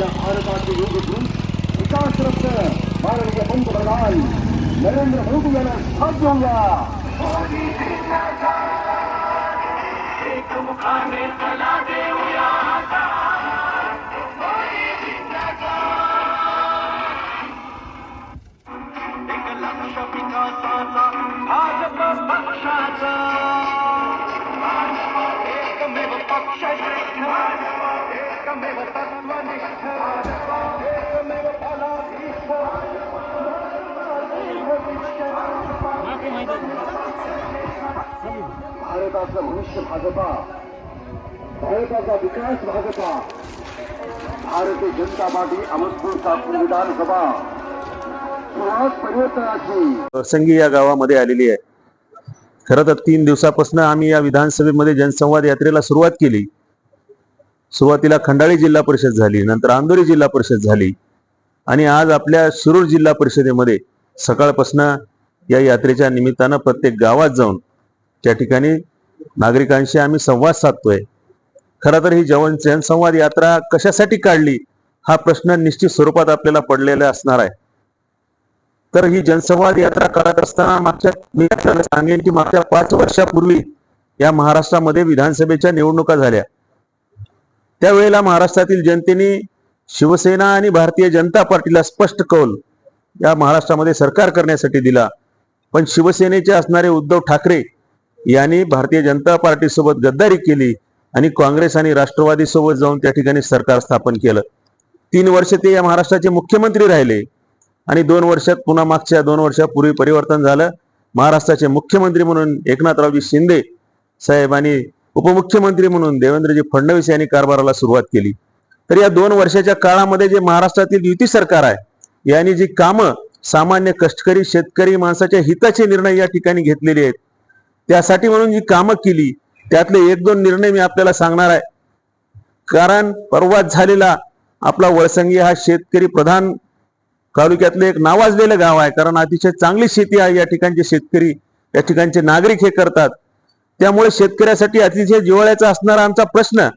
या भारताचे योगदूत विकास रत्न पंतप्रधान नरेंद्र मोदी यांना साथ देऊया एक लक्ष विकासाचा भाजप पक्षाचा भारताचं भविष्य भाजपा भारताचा विकास भाजपा भारतीय जनता पार्टी अहमदपूर विधानसभा. सुरुवात परिवर्तनाची संगी या गावामध्ये आलेली आहे. खरं तर तीन दिवसापासून आम्ही या विधानसभेमध्ये जनसंवाद यात्रेला सुरुवात केली. सुरुवातीला खंडाळी जिल्हा परिषद झाली नंतर आंदोरी जिल्हा परिषद झाली आणि आज आपल्या शिरूर जिल्हा परिषदेमध्ये सकाळपासून या यात्रेच्या निमित्तानं प्रत्येक गावात जाऊन त्या ठिकाणी नागरिकांशी आम्ही संवाद साधतोय. खरं तर ही जवन जनसंवाद यात्रा कशासाठी काढली हा प्रश्न निश्चित स्वरूपात आपल्याला पडलेला असणार आहे. तर ही जनसंवाद यात्रा करत असताना मागच्या मी आपल्याला सांगेन की मागच्या पाच वर्षापूर्वी या महाराष्ट्रामध्ये विधानसभेच्या निवडणुका झाल्या. त्यावेळेला महाराष्ट्रातील जनतेने शिवसेना आणि भारतीय जनता पार्टीला स्पष्ट कौल या महाराष्ट्रामध्ये सरकार करण्यासाठी दिला. पण शिवसेनेचे असणारे उद्धव ठाकरे यांनी भारतीय जनता पार्टी सोबत गद्दारी केली आणि काँग्रेस आणि राष्ट्रवादी सोबत जाऊन त्या ठिकाणी सरकार स्थापन केलं. तीन वर्ष ते या महाराष्ट्राचे मुख्यमंत्री राहिले आणि दोन वर्षात पुन्हा मागच्या दोन वर्षापूर्वी परिवर्तन झालं. महाराष्ट्राचे मुख्यमंत्री म्हणून एकनाथरावजी शिंदे साहेब आणि उपमुख्यमंत्री म्हणून देवेंद्रजी फडणवीस यांनी कारभाराला सुरुवात केली. तर या दोन वर्षाच्या काळामध्ये जे महाराष्ट्रातील युती सरकार आहे यांनी जी कामं सामान्य कष्टकरी शेतकरी माणसाच्या हिताचे निर्णय या ठिकाणी घेतलेले आहेत त्यासाठी म्हणून जी कामं केली त्यातले एक दोन निर्णय मी आपल्याला सांगणार आहे. कारण परवाच झालेला आपला वळसंगी हा शेतकरी प्रधान तालुक्यातलं एक नावाजलेलं गाव आहे. कारण अतिशय चांगली शेती आहे या ठिकाणचे शेतकरी या ठिकाणचे नागरिक हे करतात. त्यामुळे शेतकऱ्यासाठी अतिशय जिव्हाळ्याचा असणारा आमचा प्रश्न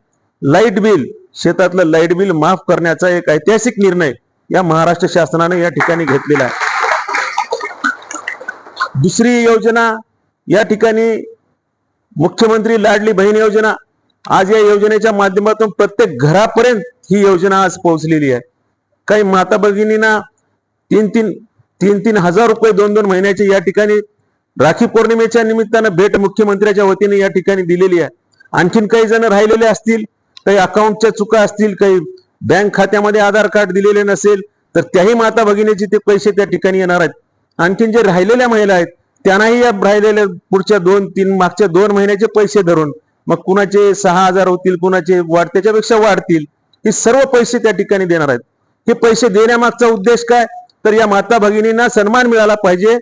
लाइट बिल शेतातलं लाइट बिल माफ करण्याचा एक ऐतिहासिक निर्णय या महाराष्ट्र शासनाने या ठिकाणी घेतलेला आहे. दुसरी योजना या ठिकाणी मुख्यमंत्री लाडली बहीण योजना आज या योजनेच्या माध्यमातून प्रत्येक घरापर्यंत ही योजना आज पोहोचलेली आहे. काही माता भगिनींना तीन तीन तीन तीन हजार रुपये दोन दोन महिन्याचे या ठिकाणी राखी पौर्णिमेच्या निमित्तानं भेट मुख्यमंत्र्याच्या वतीने या ठिकाणी दिलेली आहे. आणखीन काही जण राहिलेले असतील काही अकाउंटच्या चुका असतील काही बँक खात्यामध्ये आधार कार्ड दिलेले नसेल तर त्याही माता भगिनीचे ते पैसे त्या ठिकाणी येणार आहेत. आणखीन जे राहिलेल्या महिला आहेत त्यांनाही या राहिलेल्या पुढच्या दोन तीन मागच्या दोन महिन्याचे पैसे धरून मग कुणाचे सहा हजार होतील कुणाचे वाढ त्याच्यापेक्षा वाढतील हे सर्व पैसे त्या ठिकाणी देणार आहेत. हे पैसे देण्यामागचा उद्देश काय? तर या माता भगिनींना सन्मान मिळाला पाहिजे.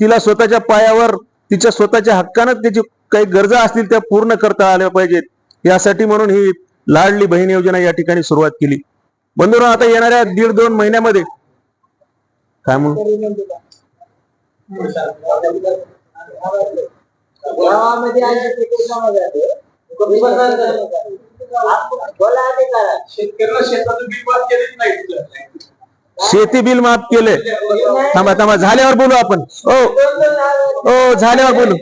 तिला स्वतःच्या पायावर तिच्या स्वतःच्या हक्कानं त्याची काही गरजा असतील त्या पूर्ण करता आल्या पाहिजेत. यासाठी म्हणून ही लाडली बहीण योजना या ठिकाणी सुरुवात केली. बंधुराव आता येणाऱ्या दीड दोन महिन्यामध्ये काय म्हणून गावामध्ये आहे. शेती बिल माफ केले. थांबा थांबा. झाल्यावर बोलू आपण. ओ ओ झाल्यावर बोलू.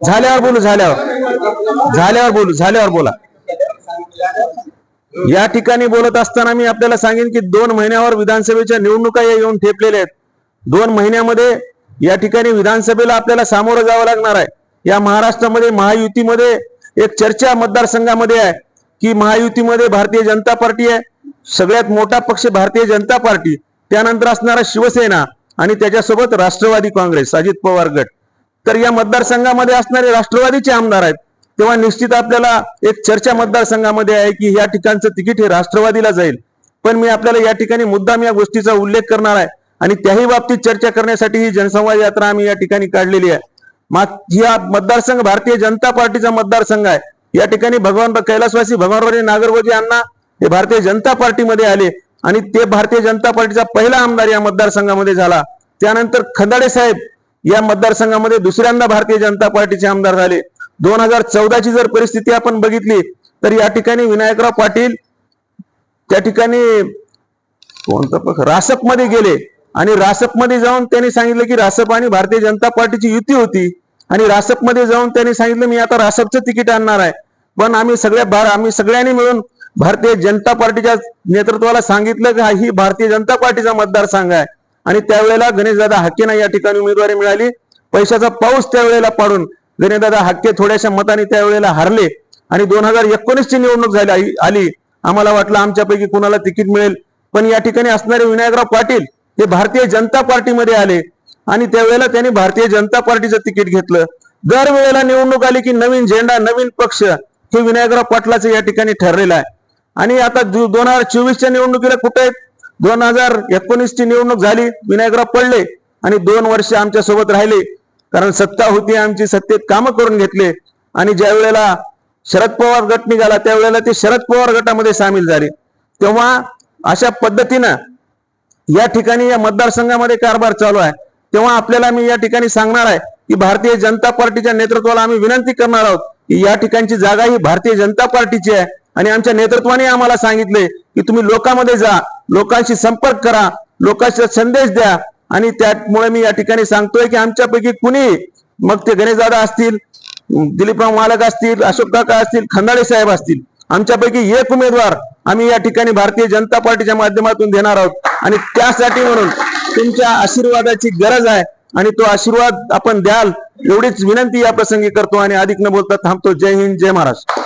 झाल्यावर बोलू झाल्यावर. झाल्यावर बोलू झाल्यावर बोला. या ठिकाणी बोलत असताना मी आपल्याला सांगेन की दोन महिन्यावर विधानसभेच्या निवडणुका या येऊन ठेपलेल्या आहेत. दोन महिन्यामध्ये या ठिकाणी विधानसभेला आपल्याला सामोरं जावं लागणार आहे. या महाराष्ट्रामध्ये महायुतीमध्ये एक चर्चा मतदारसंघामध्ये आहे की महायुतीमध्ये भारतीय जनता पार्टी आहे. सगळ्यात मोठा पक्ष भारतीय जनता पार्टी त्यानंतर असणारा शिवसेना आणि त्याच्यासोबत राष्ट्रवादी काँग्रेस अजित पवार गट. तर या मतदारसंघामध्ये असणारे राष्ट्रवादीचे आमदार आहेत. तेव्हा निश्चित आपल्याला एक चर्चा मतदारसंघामध्ये आहे की या ठिकाणचं तिकीट हे राष्ट्रवादीला जाईल. पण मी आपल्याला या ठिकाणी मुद्दाम या गोष्टीचा उल्लेख करणार आहे. आणि त्याही बाबतीत चर्चा करण्यासाठी ही जनसंवाद यात्रा आम्ही या ठिकाणी काढलेली आहे. माग या मतदारसंघ भारतीय जनता पार्टीचा मतदारसंघ आहे. या ठिकाणी भगवान कैलासवासी भगवानराजे नागरगोजी यांना हे भारतीय जनता पार्टीमध्ये आले आणि ते भारतीय जनता पार्टीचा पहिला आमदार या मतदारसंघामध्ये झाला. त्यानंतर खंदाडे साहेब या मतदारसंघामध्ये दुसऱ्यांदा भारतीय जनता पार्टीचे आमदार झाले. दोन हजार चौदाची जर परिस्थिती आपण बघितली तर या ठिकाणी विनायकराव पाटील त्या ठिकाणी कोणतं रासपमध्ये गेले. आणि रासपमध्ये जाऊन त्यांनी सांगितलं की रासप आणि भारतीय जनता पार्टीची युती होती. आणि रासपमध्ये जाऊन त्यांनी सांगितलं मी आता रासपचं तिकीट आणणार आहे. पण आम्ही सगळ्या भार आम्ही सगळ्यांनी मिळून भारतीय जनता पार्टीच्या नेतृत्वाला सांगितलं की ही भारतीय जनता पार्टीचा मतदारसंघ आहे. आणि त्यावेळेला गणेशदादा हक्केना या ठिकाणी उमेदवारी मिळाली. पैशाचा पाऊस त्यावेळेला पाडून गणेशदादा हक्के थोड्याशा मताने त्यावेळेला हारले. आणि दोन हजार एकोणीसची निवडणूक झाली आली. आम्हाला वाटलं आमच्यापैकी कुणाला तिकीट मिळेल. पण या ठिकाणी असणारे विनायकराव पाटील हे भारतीय जनता पार्टीमध्ये आले आणि त्यावेळेला त्यांनी भारतीय जनता पार्टीचं तिकीट घेतलं. दरवेळेला निवडणूक आली की नवीन झेंडा नवीन पक्ष हे विनायकराव पाटलाचं या ठिकाणी ठरलेलं आहे. आणि आता दोन हजार चोवीसच्या निवडणुकीला कुठे आहेत? दोन हजार एकोणीस ची निवडणूक झाली विनायकराव पडले आणि दोन वर्ष आमच्यासोबत राहिले. कारण सत्ता होती आमची सत्तेत कामं करून घेतले. आणि ज्या वेळेला शरद पवार गट निघाला त्यावेळेला ते शरद पवार गटामध्ये सामील झाले. तेव्हा अशा पद्धतीनं या ठिकाणी या मतदारसंघामध्ये कारभार चालू आहे. तेव्हा आपल्याला मी या ठिकाणी सांगणार आहे की भारतीय जनता पार्टीच्या नेतृत्वाला आम्ही विनंती करणार आहोत की या ठिकाणची जागा ही भारतीय जनता पार्टीची आहे. आणि आमच्या नेतृत्वाने आम्हाला सांगितले की तुम्ही लोकांमध्ये जा लोकांशी संपर्क करा लोकांचा संदेश द्या. आणि त्यामुळे मी या ठिकाणी सांगतोय की आमच्यापैकी कुणी मग ते गणेशदादा असतील दिलीपराव मालक असतील अशोक काका असतील खंदाडे साहेब असतील आमच्यापैकी एक उमेदवार आम्ही या ठिकाणी भारतीय जनता पार्टीच्या माध्यमातून देणार आहोत. आणि त्यासाठी म्हणून तुमच्या आशीर्वादाची गरज आहे. आणि तो आशीर्वाद आपण द्याल एवढीच विनंती या प्रसंगी करतो. आणि अधिक न बोलता थांबतो. जय हिंद जय महाराष्ट्र.